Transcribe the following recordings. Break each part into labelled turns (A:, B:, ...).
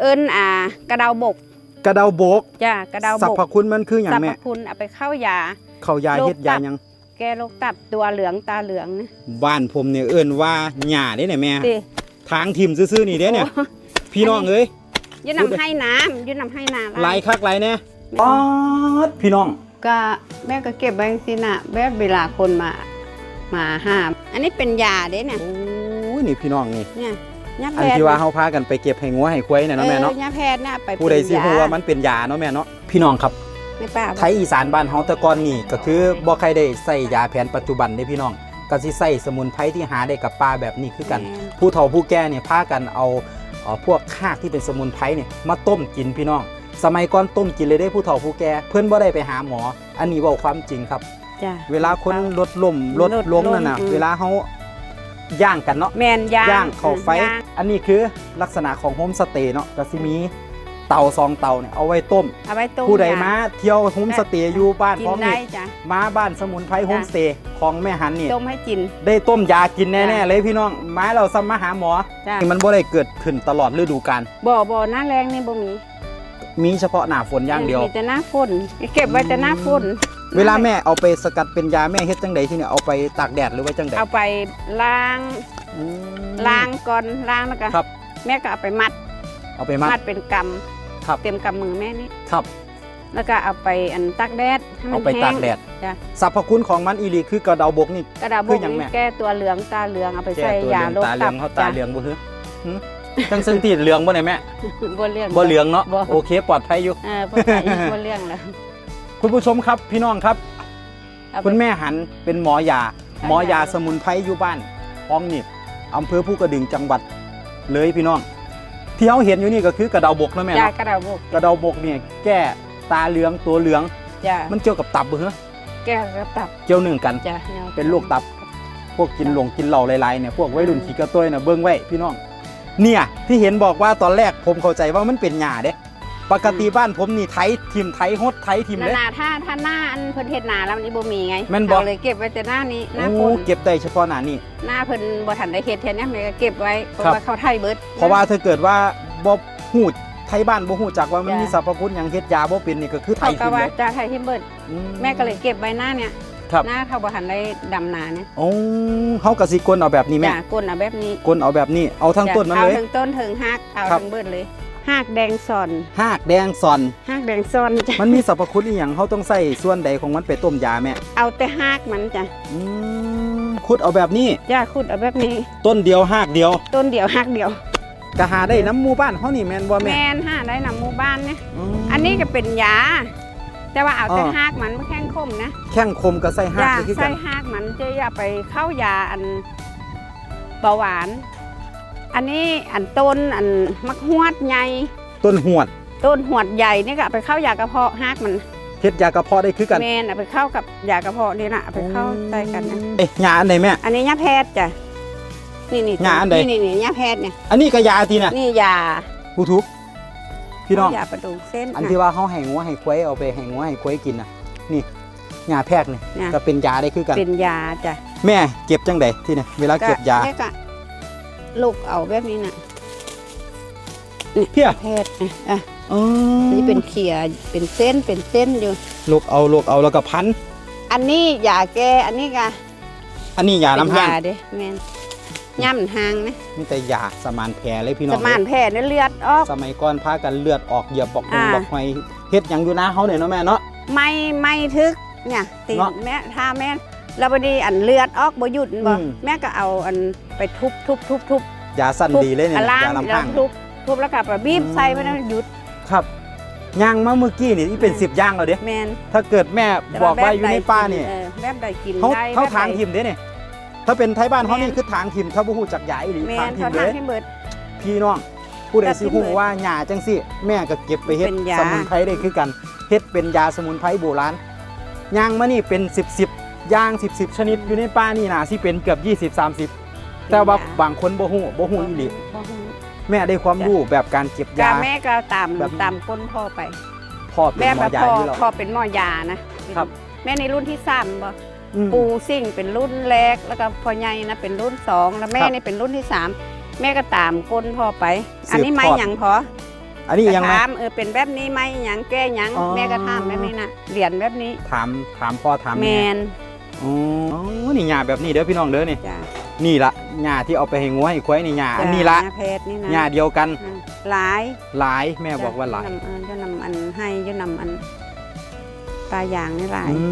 A: เอิ้นอ่ากระเดาบก
B: กระเดาโบก
A: จ้ากระเดา
B: สรร
A: บก
B: พคุณมันคืออย่าง
A: สรรพ
B: แม่
A: คุณเอาไปเข้ายา
B: เขายา
A: โรค
B: เฮ็ดยา
A: ตับ
B: หยัง
A: แก้โรคตับตัวเหลืองตาเหลืองนะ
B: บ้านผมเนี่ยเอิ้นว่าหญ้าเด้เนี่ยแม่
A: ดิ
B: ทางทิมซื่อๆนี่เด้เนี่ย
A: โอ้
B: พี่น้องเอ้ย
A: ยืนนำให้น้ำยืนนำให้น้ำ
B: หลายคักหลายแน่ป๊อดพี่น้อง
A: ก็แม่ก็เก็บไว้สินะแบบเวลาคนมามาห้าม อันนี้เป็นยาเด้เนี่ย
B: โอ้ยนี่พี่น้องนี่
A: เนี่ย ยาแพ
B: อัน
A: ทย์
B: ที่ว่าเฮาพากันไปเก็บให้งัวให้ควายน่ะเนาะแม่เนาะ
A: ออยาแพทย์น่ะไป
B: ผู้ใดสิ
A: เป็นย
B: ฮู้ว่ามันเป็นยาเนาะแม่เนาะพี่น้องครับ
A: ไม่ป้า
B: ไทยอีสานบ้านเฮาแต่ก่อนนี่ก็คือบ่ใครได้ใส่ยาแผนปัจจุบันเด้พี่น้องก็สิใส่สมุนไพรที่หาได้กับป่าแบบนี้คือกัน ผู้เฒ่าผู้แก่เนี่ยพากันเอาเอ่อพวกคากที่เป็นสมุนไพรเนี่ยมาต้มกินพี่น้อง สมัยก่อนต้มกินเลยได้ผู้เฒ่าผู้แก่เพื่อนบ่ได้ไปหาหมอ อันนี้เว้าความจริงครับ
A: จ้ะ
B: เวลาคนลดล่มลด
A: ลด
B: ลงนั่นน่ะ
A: ลงอืม
B: เวลาเฮา ย่างกันเนาะ
A: แมนยาง
B: ย่างเข้าไฟ
A: ย่าง
B: อันนี้คือลักษณะของโฮมสเตย์เนาะก็สิมีเตาซองเตาเนี่ยเอาไว้ต้ม
A: เอาไว้ต้ม
B: ผู้ใด
A: ย
B: มาเที่ยวโฮมสเตย์อยู่บ้าน
A: กิ
B: พร้อนม
A: ได้
B: นี่
A: จ้ะ
B: มาบ้านสมุนไพรโฮมสเตย์ของแม่หันนี่
A: ต้มให้กิน
B: ได้ต้มยากินแน่
A: จ้ะ
B: ๆเลยพี่น้องมาเราซ้ำมาหาหมอ
A: จ้ะ
B: มันบ่ได้เกิดขึ้นตลอดฤดูกาล
A: บ่อบ่อหน้าแรงนี่บ่มี
B: มีเฉพาะหน้าฝนอย่างเดียว
A: มีแต่หน้าฝนเก็บไว้แต่หน้าฝน
B: เวลาแม่เอาไปสกัดเป็นยาแม่เฮ็ดจังใดที่เนี่ยเอาไปตากแดดหรือไว้จังใด
A: เอาไปล้าง
B: อืม
A: ล้างก่อนล้างแล้วก็
B: ครับ
A: แม่ก็เอาไปมัด
B: เอาไปมัด
A: มัดเป็นก
B: ครับำ
A: เต็มกำมือแม่นี่
B: ครับ
A: แล้วก็เอาไปอันตากแดดให้มั
B: เอา
A: น
B: ไป
A: แห้
B: ตางกแดด
A: จ้ะ
B: สรรพคุณของมันอีหลีคือกระเดาบกนี่
A: กระดาษบ
B: คือกหยังแม่
A: แก้ตัวเหลืองตาเหลืองเอาไป
B: แก้
A: ใส่
B: ตัวยาเหลือง
A: โรค
B: ตาเหลื
A: ตั
B: อบงเขาตา
A: จ้ะ
B: เหลืองบ่ฮึหึจังซึ่งที่เหลืองบ่ได้แม่
A: บ่เรื่อง
B: บ่เหลืองเนาะ
A: บ่
B: โอเคปลอดภัยอยู่
A: เออบ่ใส่บ่เรื่องแล้ว
B: คุณผู้ชมครับพี่น้องครับ
A: เอาไป
B: คุณแม่หันเป็นหมอยา
A: ค่ะ
B: หมอยาสมุนไพรอยู่บ้านห้องนี่อำเภอผู้กระดึงจังหวัดเลยพี่น้อง ที่เขาเห็นอยู่นี่ก็คือกระเดาบกนะแม่
A: จ้ะ
B: เนาะ
A: กระดาษบก
B: กระเดาบกเนี่ยแก้ตาเหลืองตัวเหลือง
A: จ้ะ
B: มันเกี่ยวกับตับบ่เหรอ
A: แก้กระตับ
B: เกี่ยวหนึ่งกัน
A: จ้ะ
B: เป็นโรคตับ พวกกินหลงกินเหล้าหลายๆเนี่ยพวกวัยรุ่นขี้กระต้อยน่ะเบิ่งไว้พี่น้อง เนี่ยที่เห็นบอกว่าตอนแรกผมเข้าใจว่ามันเป็นหญ้าเด้ ปกติบ้านผมนี่ไถทิมไถฮดไถทิม
A: นา
B: เลย
A: นาถ้าถ้าหน้าอันเพิ่นเฮ็ดนาแล้วมันนี่บ่มีไง
B: แม่นบ่
A: เอาเลยเก็บไว้แต่หน้านี้หน้า
B: โอ้
A: ฝน
B: เก็บได้เฉพาะหน้านี่
A: หน้าเพิ่นบ่ทันได้เฮ็ดเท่านี้แม่ก็เก็บไว้เพราะ
B: ครับ
A: ว่าเขาไทยเบิด
B: เพราะว่าถ้าเกิดว่าบ่ฮู้ไทยบ้านบ่ฮู้จักว่ามัน
A: จ้ะ
B: มีสรรพคุณหยังเฮ็ดยาบ่เป็นนี่ก็คือไถ
A: เขาก็
B: ทิม
A: ว่า
B: เลย
A: จะไทยที่เบิด
B: อื
A: แม่ก็เลยเก็บไว้หน้าเนี่ย
B: ครับ
A: หน้าเขาบ่ทันได้ดำนาเนี่ย
B: โอ้เฮาก็สิกลนเอาแบบนี้แม่
A: จ้ะก้นเอาแบบนี้
B: กลนเอาแบบนี้เอาทั้งต้นมัน
A: เอา
B: เลย
A: ทั้งต้นถึงหากเอา
B: ครับ
A: ทั้งเบิดเลย หากแดงซอน
B: หากแดงซอน
A: หากแดงซอนจ้ะ
B: มันมีสรรพคุณอีหยังเฮาต้องใส่ส่วนใดของมันไปต้มยาแม่
A: เอาแต่หากมันจ้ะ
B: อืมขุดเอาแบบนี้
A: จ้ะขุดเอาแบบนี้
B: ต้นเดียวหากเดียว
A: ต้นเดียวหากเดียว
B: ก็หาได้น้ำหมู่บ้านเฮานี่แม่นบ่
A: แม
B: แม่
A: นหาได้นำหมู่บ้านเนี่ย
B: ม
A: อันนี้ก็เป็นยาแต่ว่าเอาแต่
B: อ๋อ
A: หากมันไม่แข้งคมนะ
B: แข้งคมก็ใส่หาก
A: จ้ะ
B: นี่คือกั
A: ใส่
B: น
A: หากมันจะอย่าไปเข้ายาอันเบาหวาน อันนี้อันต้นอันมักฮวดใหญ่
B: ต้นหวด
A: ต้นหวดใหญ่นี่ก็เอาไปเข้ายากระเพาะหากมัน
B: เฮ็ดยากระเพาะได้คือกัน
A: แมนเอาไปเข้ากับยากระเพาะนี่นะเอาไปเข้าใส่กันนะ
B: เอ๊ะยาอันใดแม่
A: อันนี้ยาแพทย์จ้ะนี่นี่
B: ยาอันใด
A: นี่นี่ยาแพทย์เนี่ย
B: อันนี้ก็ยาทีน่ะ
A: นี่ยา
B: ผู้ทุกพี่น้อง
A: ยาประดูกเส้น
B: อัน
A: น่ะ
B: ที่ว่าเขาให้งัวให้ควายเอาไปให้งัวให้ควายกินน่ะ นี่ยาแพทย์นี่
A: น่ะ
B: ก็เป็นยาได้คือกัน
A: เป็นยาจ้ะ
B: แม่เก็บจังไดที่นี่เวลาเก็บยา
A: แม่ก็ ลูกเอาแบบนี้น่ะ
B: เพี้ย
A: แพทย์นะอะ
B: อ๋อ
A: นี่เป็นเขียเป็นเส้นเป็นเส้นอยู่
B: ลูกเอาลูกเอาแล้วก็พัน
A: อันนี้ยาแก้อันนี้ก็
B: อันนี้ยา
A: เป็น
B: น้ำห้าง
A: ยาเด้แม่นย่ำหางนะ
B: มีแต่ยาสมานแผลเลยพี่น้อ
A: ส
B: ง
A: มานแพทย์เนี่ยเลือดออก
B: สมัยก่อนพากันเลือดออกเหยียบบอกหง
A: อ่า
B: บอกหอยเฮ็ดหยังอยู่นะเฮาเนี่ยเนาะแม่เนาะ
A: ไม่ไม่ทึกเนี่ยตีน
B: เนาะ
A: แม่ถ้าแม่แล้วพอดีอันเลือดออกบ่หยุดบ่
B: อืม
A: แม่ก็เอาอัน ไปทุบทุบทุบทุบ
B: ยาสั้น
A: ทุบ
B: ดีเลยเนี่ย
A: อะล่าง
B: ยา
A: แล้ว
B: ลำพัง
A: ทุบทุบแล้วก็ไปบีบ
B: อืม
A: ใส่ไปแล้วหยุด
B: ครับย่างมาเมื่อกี้นี่ที่เป็น
A: อืม
B: สิบย่างแล้วเด้
A: แม่น
B: ถ้าเกิดแม่
A: แต่
B: บอกว่า
A: แบบ
B: อยู่ใน
A: ใด
B: ป่า
A: กิ
B: นี่
A: เออแบบใดกิน
B: เขา
A: ได้
B: เขา
A: แบบ
B: ทาง
A: ใด
B: ทิมเด้เนี่ยถ้าเป็นไทยบ้านเขา
A: แม่น
B: นี่คือทางทิมถ้าบ่ฮู้จักยาอีหลี
A: แม่
B: ทาง
A: น
B: ทิ
A: เขา
B: มเล
A: ทาง
B: ย
A: ให้เบิด
B: พี่น้องผู้ใด
A: แต่
B: สิ
A: ที่
B: ฮู้
A: เหมือน
B: ว่าหญ้าจังซี่แม่ก็เก็บไปเฮ็ด
A: เป็นยา
B: สมุนไพรได้คือกันเฮ็ดเป็นยาสมุนไพรโบราณย่างมานี่เป็น10 10ย่าง10 10ชนิดอยู่ในป่านี่น่ะสิเป็นเกือบ20 30 แต่ว่าบางคนบ่ฮู้บ่ฮู้อีหลี
A: บ่ฮู้
B: แม่ได้ความรู้แบบการเก็บ
A: กายาแม่ก็ตาม
B: แบบ
A: ตามก้นพ่อไป
B: พ่อเป็น
A: แม่
B: หม
A: แบ
B: อบยา
A: พ่อ
B: อยู่แล้ว
A: พ่อเป็นหมอยานะครับ แม่ในรุ่นที่สามบ่
B: อืม
A: ปูซิ่งเป็นรุ่นแรกแล้วก็พ่อใหญ่นะเป็นรุ่นสองแล้วแม่
B: ครับ
A: นี่เป็นรุ่นที่สามแม่ก็ตามก้นพ่อไป
B: สืบ
A: อันนี้ไม้
B: ทอด
A: หยังพอ
B: อันนี้ยังไง
A: ถามเออเป็นแบบนี้ไหมหยังแก้หยัง
B: อ๋อ
A: แม่ก็ถามแบบนี้นะเหรียญแบบนี้
B: ถามถามพ่อถาม
A: แม
B: แม่
A: น
B: อ๋อนี่หญ้าแบบนี้เด้อพี่น้องเด้อนี่
A: จ้ะ
B: นี่ละหญ้าที่เอาไปให้งัวให้ควายนี่หญ้าอันนี้ละ
A: จ้ะเพชรนี่นะ
B: หญ้าเดียวกัน
A: อืมหลาย
B: หลายแม่บอกว่าหลาย
A: จะนำเออจะนำอันให้จะนำอันปลาอย่างนี่หลาย
B: อื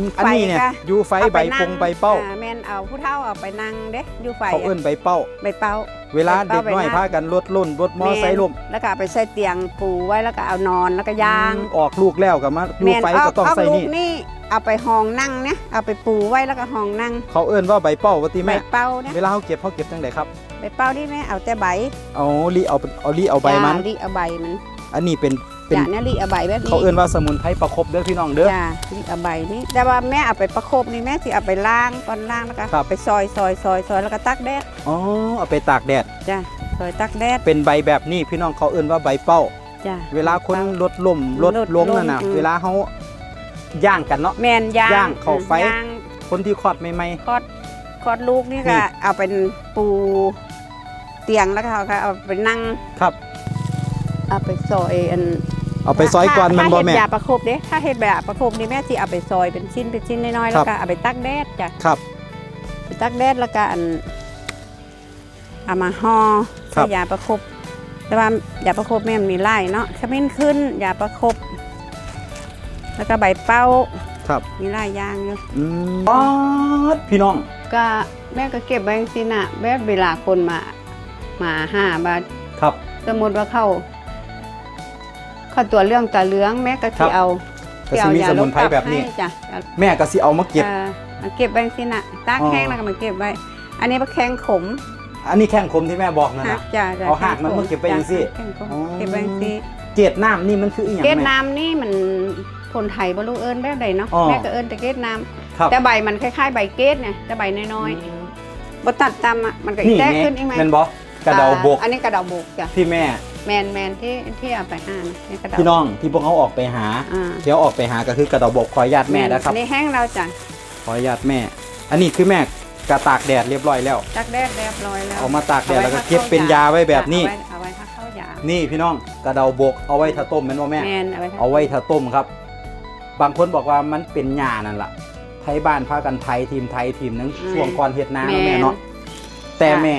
B: มอันนี้เนี่ย
A: ไฟกะ
B: ยูไฟ
A: เอา
B: ใบ
A: นั่
B: ปงใบเป้า
A: อ่แม่นเอาผู้เฒ่าเอาไปนั่งเด้อยู่ไฟ
B: เขาเอิ้นใบเป้า
A: ใบเป้า
B: เวลา
A: ใบ
B: เด็
A: เป้าก
B: น้อย
A: ใบหน้า
B: พากันรถล่นรถมอไซค์ล่ม
A: แล้วก็เอาไปใส่เตียงปูไว้แล้วก็เอานอนแล้วก็ย่าง
B: ออกลูกแล้วกับมายู
A: แม่น
B: ไฟ
A: เอา
B: ก็ต้อง
A: เอา
B: ใส่
A: ลู
B: นี่
A: กนี่ เอาไปห้องนั่งเนี่ยเอาไปปูไว้แล้วก็ห้องนั่ง
B: เขาเอิ้นว่าใบเป้าว่าติ
A: ใบ
B: แม่
A: เป้าเนี่ย
B: เวลาเขาเก็บเขาเก็บจังไดครับ
A: ใบเป้าที่แม่เอาแต่ใบ
B: เอาลีเอาเอาลีเอาใบมัน
A: จ้าลิเอาใบมัน
B: อันนี้เป็นเป็น
A: จ้าเนี่ยลิเอาใบแบบนี้
B: เขาเอิ้นว่าสมุนไพรประคบเด้อพี่น้องเด้อ
A: จ้าลิเอาใบนี่แต่ว่าแม่เอาไปประคบนี่แม่สิเอาไปล้างก่อนล้างแล้วก็
B: ครับ
A: ไปซอยซอยซอยซอยแล้วก็ตักแดด
B: อ๋อเอาไปตากแดด
A: จ้าซอยตักแดด
B: เป็นใบแบบนี้พี่น้องเขาเอิ้นว่าใบเป้า
A: จ้า
B: เวลาคนรถล่มรถ
A: รถ
B: ลงนั่นน่ะ
A: ล้มอืม
B: เวลาเขา ย่างกันเนาะ
A: แมนย่าง
B: ย่างเข้าไฟ
A: ย่าง
B: คนที่คลอดใหม่
A: คลอดคลอดลูกนี่
B: นี่
A: ก็เอาเป็นปูเตียงแล้วก็เอาก็เอาไปนั่ง
B: ๆครับ
A: เอาไปซอยอัน
B: เอาไปซอยก่อนมันบ่
A: ถ้า
B: แม่
A: เฮ็ดยาประคบเด้ถ้าเฮ็ดแบบประคบนี่แม่สิเอาไปซอยเป็นชิ้นเป็นชิ้นน้อยๆ
B: ครั
A: แล้
B: บ
A: วก็เอาไปตักแดดจ้ะ
B: ครับ
A: ไปตักแดดแล้วก็อันเอามาห่อ
B: ครั
A: ใส่
B: บ
A: ยาประคบแต่ว่ายาประคบแม่มันมีไล่เนาะขมิ้นขึ้นยาประคบ แล้วก็ใบเป้า
B: ครับ
A: มีไล่ย่างอยู่
B: อืมป๊อดพี่น้อง
A: ก็แม่ก็เก็บไว้สินะแบบเวลาคนมามาหาบา
B: ครับ
A: สมมติว่าเข้าเข้าตัวเรื่องตาเหลืองแม่ก็
B: ครั
A: สิ
B: บ
A: เอา
B: ก็สิมีสมุนไพรแบบนี้
A: ให้จ้ะ
B: แม่ก็สิเอามาเก็บ
A: อ่ามาเก็บไว้สินะตาก
B: อ๋อ
A: แข้งแล้วก็มาเก็บไว้ อันนี้ปลาแข้งขม
B: อันนี้แข้งคมที่แม่บอกนั่น
A: หั
B: น่ะ
A: กจ้ะจ้ะ
B: เอาหักมันมาเก็บไว้จังสิ
A: แข้งขม
B: อ๋อ
A: เก็บไว้จังสิ
B: เกล็ดน้ำนี่มันคืออีหยัง
A: เกล็ด
B: แม่
A: น้ำนี่มัน คนไทยบ่รู้เอิ้นแบบใดเนาะ
B: อ๋อ
A: แม่ก็เอิ้นแต่เกล็ดน้
B: ครับำ
A: แต่ใบมันคล้ายๆ ใบเกล็ดเนี่ยแต่ใบน้อยๆบ่ตัดตำอะมันก็อี
B: นี่
A: แตก
B: ไง
A: ขึ้นอีกไหม
B: แม่นบ่กระเดาบก
A: อ่อันนี้กระเดาบกจ้ะ
B: ที่แม่
A: แมนแมนที่ที่เอาไปห้านะนี่กระเดา
B: พี่น้องที่พวกเขาออกไปหา
A: อ่า
B: เที่ยวออกไปหาก็คือกระเดาบกขออนุญาตแม่นะครับ
A: อันนี้แห้งแล้วจ้ะ
B: ขออนุญาตแม่ อันนี้คือแม่กระตากแดดเรียบร้อยแล้ว
A: ตักแดดเรียบร้อยแล้ว
B: เอามาตากแดดแล้วก็
A: อาไเก็
B: บเป็นยาไว้แบบนี้
A: เอาไว้เอาไว้ถ้าเข้ายา
B: นี่พี่น้องกระเดาบกเอาไว้ถ้าต้มแม่นบ่แม่
A: แมนเอาไว้ถ้
B: เอาไว้ถ้าต้มครับ บางคนบอกว่ามันเป็นหญ้านั่นล่ะ ไทยบ้านพากันไทยทีมไทยทีมนั้นช่วงก่อนเฮ็ดนาเนาะแม่เนาะแต่แม่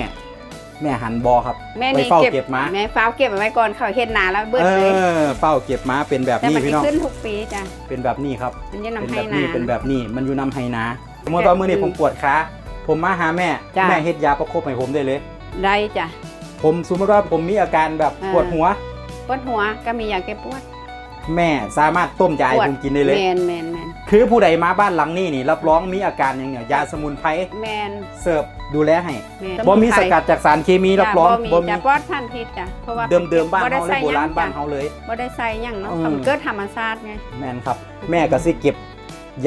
B: แม่หันบอครับ
A: แม่
B: ไว้
A: นี่
B: เฝ้า
A: เก็บ
B: เก็บม้า
A: แม่เฝ้าเก็บเอาไว้ก่อนเขาเฮ็ดนาแล้วเบิด
B: เอ
A: เลย
B: อเฝ้าเก็บม้าเป็นแบบ
A: แต่
B: นี้
A: มัน
B: พี่
A: จะ
B: น้อง
A: ขึ้นทุกปีจ้ะ
B: เป็นแบบนี้ครับ
A: มันจะ
B: เป็น
A: นำให้
B: แบบ
A: นา
B: นี้เป็นแบบนี้มันอยู่นำไฮนาสมมติว่ามื้อนี้ผมปวดขาผมมาหาแม่
A: จ้ะ
B: แม่เฮ็ดยาประคบให้ผมได้เลย
A: ได้จ้ะ
B: ผมสมมติว่าผมมีอาการแบบ
A: อ่า
B: ปวดหัว
A: ปวดหัวก็มียาแก้ปวด
B: แม่สามารถต้มยาให้ผมกินได้เลย
A: แมนแมนแมน
B: คือผู้ใดมาบ้านหลังนี้นี่รับรองมีอาการอย่างเนี้ยยาสมุนไพร
A: แมน
B: เสิร์ฟดูแลให้
A: แมน
B: บ่มีสกัดจากสารเคมีรับรอง
A: จ้ะ
B: บ่
A: บ่
B: มี
A: มีจ้ะปลอดสารพิษจ้ะเพราะว่า
B: เดิมเดิมๆบ้าน
A: ได้
B: เฮาเล
A: ใส่
B: ยโบราณ
A: หยัง
B: บ้าน
A: จ้ะ
B: เฮาเลย
A: บ่ได้ใส่หยังเนาะ
B: อืม
A: มันเกิดธรรมชาติไง
B: แม่นครับ แม่ก็สิเก็บ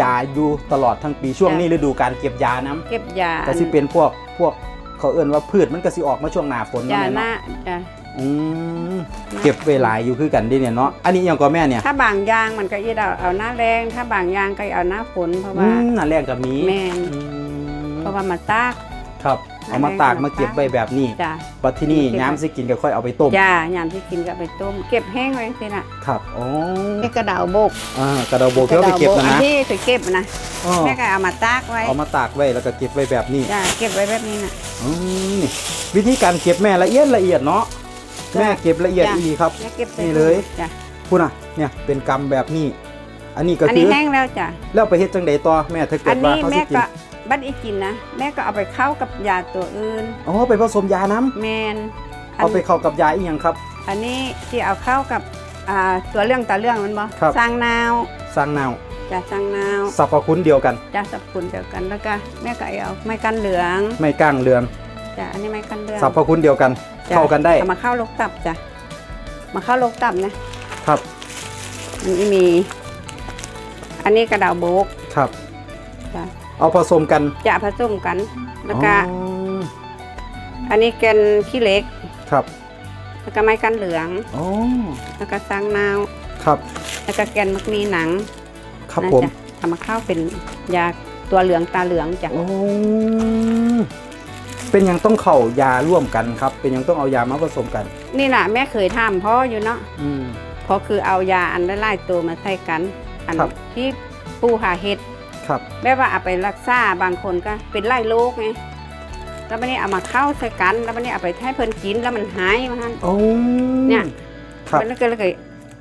B: ยาอยู่ตลอดทั้งปีช่วง
A: จ้ะ
B: นี้ฤดูการเก็บยาน้
A: เก็บยาำ
B: ก็สิเป็นพวกพวกเขาเอิ่นว่าพืชมันก็สิออกมาช่วงหน้าฝน
A: ยา
B: นั่น
A: ห
B: แหละ
A: น้า
B: เนาะ
A: จ้ะ
B: อืมเก็บไว้หลายอยู่คือกันเดิเนี่ยเนาะอันนี้อหยังก็แม่เนี่ย
A: ถ้าบางอย่างมันก็อีเอาเอาหน้าแรงถ้าบางอย่างก็เอาหน้าฝนเพราะ
B: อื
A: ว่า
B: มน่าแรกก็มี
A: แม่น
B: อืม
A: เพราะว่ามาตาก
B: ครับเอามาตากมาเก็บไว้แบบนี้
A: จ้ะ
B: บัดที่นี่
A: เก็บไว้
B: ย้ำสิกินก็ค่อยเอาไปต้ม
A: จ้ายามที่กินก็เอาไปต้ม เก็บแห้งไว้สิน่ะ
B: ครับอ๋อ
A: นี่กระเดาบก
B: อ่ากระเดาโบกที่เอาไปเก็บนะ
A: อัน
B: นะ
A: ที่ไปเก็บนะ
B: อ้อ
A: แม่ก็เอามาตากไว้
B: เอามาตากไว้แล้วก็เก็บไว้แบบนี้
A: จ้ะเก็บไว้แบบนี้น่ะ
B: อืมนี่วิธีการเก็บแม่ละเอียดละเอียดเนาะ
A: จ้ะ
B: แม่เก็บละเอียด
A: จ้ะ
B: อีครับ
A: แม่เก็บใส่
B: นี่เลย
A: จ้ะ
B: พูดนะเนี่ยเป็นกรรมแบบนี้ อันนี้ก็
A: อัน
B: คื
A: นี้
B: อ
A: แห้งแล้วจ้ะ
B: แล้วไปเฮ็ดจังใดต่อแม่ถ้าเกิ
A: อั
B: ด
A: น
B: ว่า
A: นี้
B: เขา
A: แม่
B: สิกิน
A: ก็บัดอีกินนะ แม่ก็เอาไปเข้ากับยาตัวอื่น
B: อ๋อไปผสมยาน้ำ
A: แมนอัน
B: เอาไปเข้ากับยาอีหยังครับ
A: อันนี้ที่เอาเข้ากับอ่าตัวเรื่องตาเรื่องมันบ่
B: ครับ
A: สร้างนาว
B: สร้างนาว
A: จะสร้างนาว
B: สรรพคุณเดียวกัน
A: จะสับคุณเดียวกันแล้วก็แม่ก็เอาไม้กันเหลือง
B: ไม่ก้างเรือง
A: จ้ะอันนี้ไม้กันเหลือง
B: สรรพคุณเดียวกัน
A: จ้ะ
B: เข้ากันได้
A: เอามาเข้าลกตับจ้ะมาเข้าลกตับนะครับ อันนี้มี อันนี้กระดาวโบก
B: ครับ
A: จ้ะ
B: เอาผสมกัน
A: จะผสมกันแล้วก็
B: อ๋อ
A: อันนี้แกนขี้เหล็ก
B: ครับ
A: แล้วก็ไม้กันเหลือง
B: อ๋อ
A: แล้วก็สร้างนาว
B: ครับ
A: แล้วก็แกนมักมีหนัง
B: ครับ
A: นะ
B: ผม
A: จ๊ะเอามาเข้าเป็นยาตัวเหลืองตาเหลืองจ้ะ
B: โอ้ไป เป็นหยังต้องเข้ายาร่วมกันครับ เป็นหยังต้องเอายามาผสมกัน
A: นี่น่ะแม่เคยทำพ่ออยู่เนาะ
B: อืม
A: เพราะคือเอายาอันละลายตัวมาใส่กัน อัน
B: ครับ
A: ที่ปูหาเห็ด
B: ครับ
A: แบบว่าเอาไปรักษาบางคนก็เป็นไล่โรคไงแล้ววันนี้เอามาเข้าใส่กัน แล้ววันนี้เอาไปให้เพิ่นกินแล้วมันหายมาฮัน
B: โอ้
A: เนี่ย
B: ครับ
A: มันก็เลย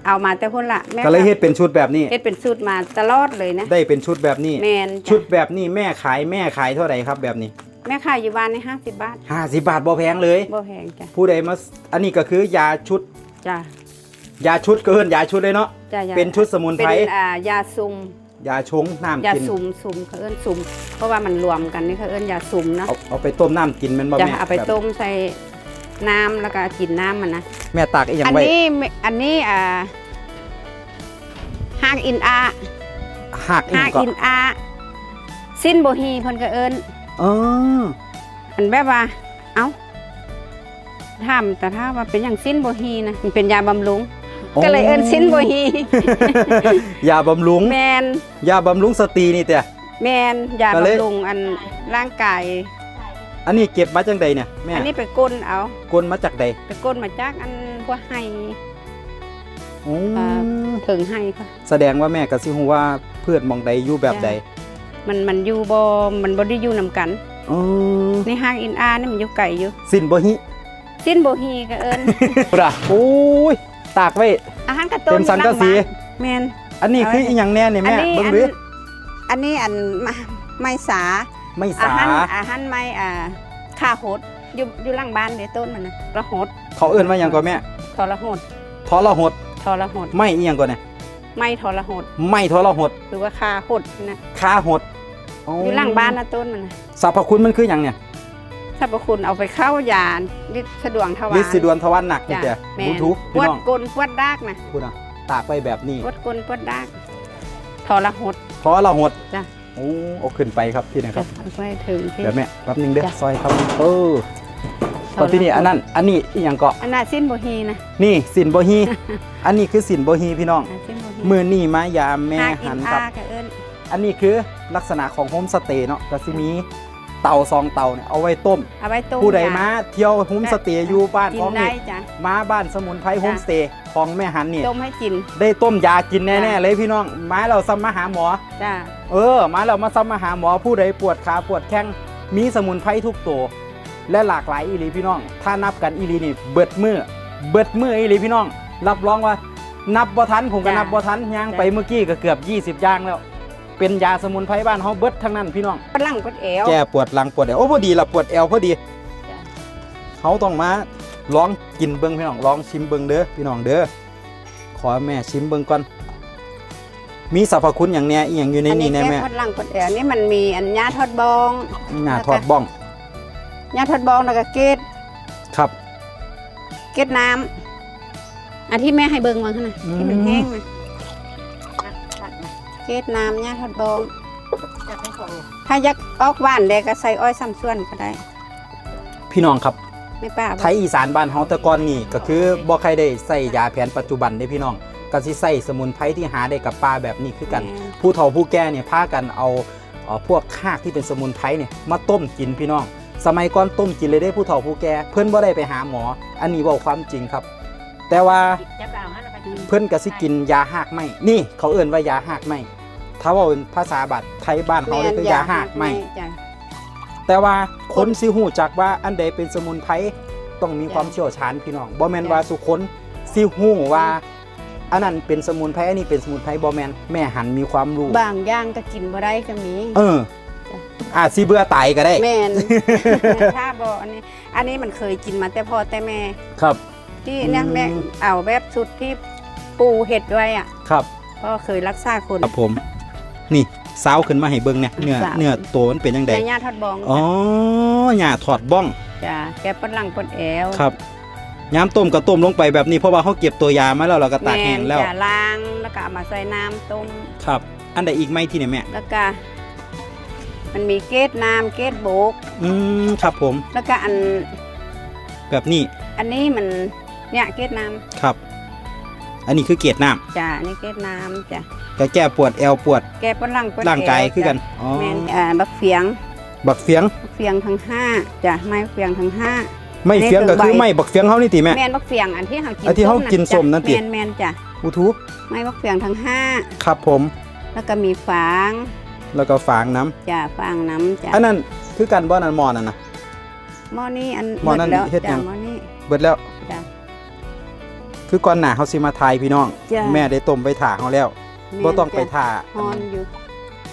A: เอามาแต่คนละแม่
B: ก็เลยเฮ็ดเป็นชุดแบบนี้
A: เฮ็ดเป็นสูตรมาตลอดเลยนะ
B: ได้เป็นชุดแบบนี้
A: แมนจ้ะ
B: ชุดแบบนี้แม่ขายแม่ขายเท่าไหร่ครับแบบนี้
A: แม่ขายอยู่บ้านในห้าสิบบาท
B: 50บาทบ่แพงเลย
A: บ่แพงจ้ะ
B: ผู้ใดมาอันนี้ก็คือยาชุด
A: จ้ะ
B: ยาชุดเกินยาชุดเลยเนาะ
A: จ้ะยา
B: เป็นชุดสมุน
A: เป็
B: ไพร
A: นอ่ายาซุม
B: ยาชงน้ำ
A: ยา
B: กิน
A: ซุมซุมเขาเอิ้นซุม เพราะว่ามันรวมกันนี่เขาเอิ้นยาซุมเนาะ
B: เอาเอาไปต้มน้ำกินแมันบ่
A: จะ
B: แม่
A: เอาไป
B: แบบ
A: ต้มใส่น้ำแล้วก็กินน้ำมันนะ
B: แม่ตากอีหยัง
A: อัน
B: ไว้
A: นี้ไม่อันนี้อ่าฮากอินอา
B: หักอี
A: ฮาก
B: กก็
A: อินอาสิ้นโบฮีเพิ่นก็เอิ้น
B: เออ
A: อันแบบว่า เอ้าถามแต่ถ้าว่าเป็นอย่างสิ้นโบฮีนะมันเป็นยาบำรุงก็เลยเอิ้นสิ้นโบฮี
B: ยาบำรุง
A: แมน
B: ยาบำรุงสตรีนี่แต่
A: แมนยา
B: ก็เลย
A: บำรุงอันร่างกาย
B: อันนี้เก็บมาจังใดเนี่ยแม่
A: อันนี้ไปก้นเอา
B: กลมาจากใด
A: ไปก้นมาจากอันพวกไห้
B: โอ้
A: อ่า ถึงไห้ค่ะ
B: แสดงว่าแม่ก็สิฮู้ว่าเพื่อนหมองใดอยู่แบบใด
A: มันมันอยู่บ่มันบ่ได้อยู่นำกัน
B: อ๋อ
A: ในห้างอินอานี่มันอยู่ไกลอยู่
B: สินบ่ฮิ
A: สิ้นโบฮีก็เอิ้น
B: ป่ะโอ้ยตากไว้
A: อาหารกระตุ้น
B: เต็มสังกะสี
A: แมน
B: อันนี้คืออีหยังแน่เนี่ย
A: อัน
B: แม่
A: นี้
B: เบิ่ง
A: อัน
B: ดู
A: อันนี้อันไมไม้สา
B: ไม่
A: อา
B: สา
A: หารอาหารไม้อ่าข้าโหดอยู่อยู่หลังบ้านเด้ต้นมันนะระโหด
B: เขาเอิ้นว่าหยังก่อนแม่
A: ทรโหด
B: ทรหด
A: ทรโหด
B: ไม่อีหยังก่อนเนี่ย
A: ไม่ทรโหด
B: ไม่ทรหด
A: หรือว่าคาโหดนะ
B: คาหด
A: อยู่หลังบ้านนะต้นมันนะ
B: สรรพคุณมันคือหยังเนี่ย
A: สรรพคุณเอาไปเข้ายาลิสะดวงทวาร
B: ลิซิดวนทวันหนักนี่
A: จ้ะ
B: แต่
A: แม่
B: บลู
A: น
B: ทูธ
A: ป
B: พี่
A: วด
B: น้อง
A: กลนปวดดากนะ
B: คุณอะตากไว้แบบนี้
A: ปวดกลนปวดดากทรโหด
B: ทรหด
A: จ้ะ
B: โอ้เอาขึ้นไปครับพี่นะครับ
A: เอาไปถึงที่
B: เดี๋ยวแม่แป๊บนึงเด้อ
A: จ้ะ
B: ซอยครับเออ ตอนที่นี่อันนั้นอันนี้อีหยังเกาะ
A: อันน่ะสิ้นโบฮีนะ
B: นี่สินโบฮี อันนี้คือสินโบฮีพี่น้อง
A: อะสิ้นโบฮี
B: มือนี่มายามแม่
A: ห้างอิ
B: หั
A: น
B: น
A: อา
B: ครับ
A: ก็เอิ้น
B: อันนี้คือลักษณะของโฮมสเตย์เนาะก็สิมีเตาซองเตาเนี่ยเอาไว้ต้ม
A: เอาไว้ต้ม
B: ผู้ใด
A: ย
B: มาเที่ยวโฮมสเตย์อยู่บ้าน
A: กิ
B: ข
A: น
B: อง
A: ได้
B: นี่
A: จ้ะ
B: มาบ้านสมุนไพรโฮมสเตย์ของแม่หันนี่
A: ต้มให้กิน
B: ได้ต้มยากินแน่
A: จ้ะ
B: ๆเลยพี่น้องมาเราซ้ำมาหาหมอ
A: จ้า
B: เออ มาเรามาซ้ำมาหาหมอผู้ใดปวดขาปวดแข้งมีสมุนไพรทุกตัว และหลากหลายอีหลีพี่น้อง ถ้านับกันอีหลีนี่เบิดมือเบิดมืออีหลีพี่น้อง รับรองว่านับบ่ทันผมก็นับบ่ทันย่างไปเมื่อกี้ก็เกือบ 20ย่างแล้ว เป็นยาสมุนไพรบ้านเฮาเบิดทั้งนั้นพี่น้อง
A: ฝรั่งกดเอว
B: แก้ปวดหลังปวดเอวโอ้พอดีละปวดเอวพอดี
A: จ้ะ
B: เขาต้องมาลองกินเบิ้งพี่น้องลองชิมเบิ้งเด้อพี่น้องเด้อขอแม่ชิมเบิ้งก่อนมีสรรพคุณอย่างเนี้ยอหย่างอยู่ใน
A: อัน
B: นี้
A: นี้
B: แน่
A: แก้
B: แม่
A: ฝรั่งกดเอวนี่มันมีอันยาทอดบอง
B: หน้าทอดบ้อง
A: ยาทอดบองแล้วก็เกล็ด
B: ครับ
A: เกล็ดน้ำอันที่แม่ให้เบิ่งมาขนาดที่มัน
B: อืม
A: แห้งนะเกล็ดน้ำยาทอดบองถ้าอยากออกหวานแดกก็ใส่อ้อยซ้ำส่วนก็ได้
B: พี่น้องครับ
A: ไม่ป้า
B: ไทยอีสานบ้านเฮาแต่ก่อนนี่ก็คือบ่ใครได้ใส่ยาแผนปัจจุบันได้พี่น้องก็สิใส่สมุนไพรที่หาได้กับป่าแบบนี้คือกันผู้เฒ่าผู้แก่เนี่ยพากันเอาเอ่อพวกคากที่เป็นสมุนไพรเนี่ยมาต้มกินพี่น้อง สมัยก่อนต้มกินเลยได้ผู้เฒ่าผู้แก่เพิ่นบ่ได้ไปหาหมอ อันนี้เว้าความจริงครับ แต่ว่าเพิ่นก็สิกินยาหากไหมนี่เขาเอิ่นว่ายาหากไหมถ้าว่าเป็นภาษาบัตรไทยบ้านเฮาเลยคือยาหากไหม
A: จ้ะ
B: แต่ว่าคนสิฮู้จักว่าอันใดเป็นสมุนไพรต้องมีความเชี่ยวชาญพี่น้องบ่แม่นว่าสุคนสิฮู้ว่าอันนั้นเป็นสมุนไพรอันนี้เป็นสมุนไพรบ่แม่นแม่หันมีความรู้
A: บางอย่างก็กินบ่ได้ก็มี
B: เออ อาจสิเบื่อตายก็ได้
A: แม่น ถ้าบ่อันนี้ อันนี้มันเคยกินมาแต่พ่อแต่แม่
B: ครับ
A: ที่เนี่ย
B: อืม
A: แม่เอาแบบสุดที่ปูเห็ดไว้อะ
B: ครับ
A: ก็เคยรักษาคน
B: ครับผม นี่สาวขึ้นมาให้เบิ่งเนี่ยเนื้อ
A: สาว
B: เนื้อตัวมันเป็นจังได
A: ในญาทอดบอง
B: อ๋อหญ้าถอดบ้อง
A: จ้ะแกปวดหลังปวดแอว
B: ครับยามต้มก็ต้มลงไปแบบนี้เพราะว่าเขาเก็บตัวยามาแล้วเราก็ตาก
A: แม่
B: แห้งแล้ว
A: จะล้างแล้วก็เอามาใส่น้ำต้ม
B: ครับ อันใดอีกไหมที่เนี่ยแม่
A: แล้วก็ มันมีเกล็ดน้ำเกล็ดโบก
B: อืมครับผม
A: แล้วก็อัน
B: แบบนี้
A: อันนี้มันเนี่ยเกล็ดน้
B: ครับ อันนี้คือเกล็ดน้ำ
A: จ้ะอันนี่เกล็ดน้ำจ้ะำ
B: ก็แก้ปวดแอวปวด
A: แกปวดหลังปวดแอว
B: ร่างกายคือกัน
A: จ้ะ
B: อ๋อ
A: แม่นอ่าบักเฟียง
B: บักเฟียง
A: บักเฟียงทั้งห้าจ้ะไม้บักเฟียงทั้งห้า
B: ไม่
A: อันนี้
B: เฟียงก็คือ
A: ถึงใบ
B: ไม่บักเฟียงเฮานี่ติแม่
A: แมนบักเฟียงอันที่เฮากิน
B: อันที่เฮากินส้มนั่นติ
A: แมนแมนจ้ะ
B: อุทุ
A: ไม้บักเฟียงทั้งห้า
B: ครับผม
A: แล้วก็มีฝาง
B: แล้วก็ฝางน้ำ
A: จ้ะฝางน้ำจ้ะ
B: อันนั้นคือกันบ่นั่นหมอนั่นน่ะ
A: หม้อนี้อัน
B: หม้อนั้น
A: ดแล้ว
B: เฮ็ดหยั
A: จ้ะ
B: ง
A: หม้อนี้
B: เบิดแล้ว
A: จ้ะ
B: คือก่อนหน้าเฮาสิมาทายพี่น้อง
A: จ้ะ
B: แม่ได้ต้มไปถ่าเฮาแล้ว
A: แม่น
B: บ่ต้องไป
A: จ้ะ
B: ถ่า
A: ฮอนอยู่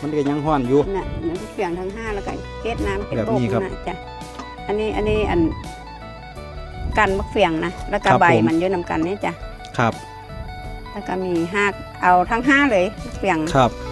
B: มันก็ยังฮ้อนอยู่
A: น่ะเนื้อบักเฟียงทั้งห้าแล้วก็เกล็ดน้ำเกล็ด
B: แบบ
A: โบก
B: นี้ครับ
A: น่ะจ้ะอันนี้อันนี้อันกันบักเฟียงนะแล้วก็
B: ครับ
A: ใบ
B: ผม
A: มันอยู่นำกันเนี่ยจ้ะ
B: ครับ
A: แล้วก็มีห้าเอาทั้งห้าเลยบักเฟียง
B: ครับ
A: จ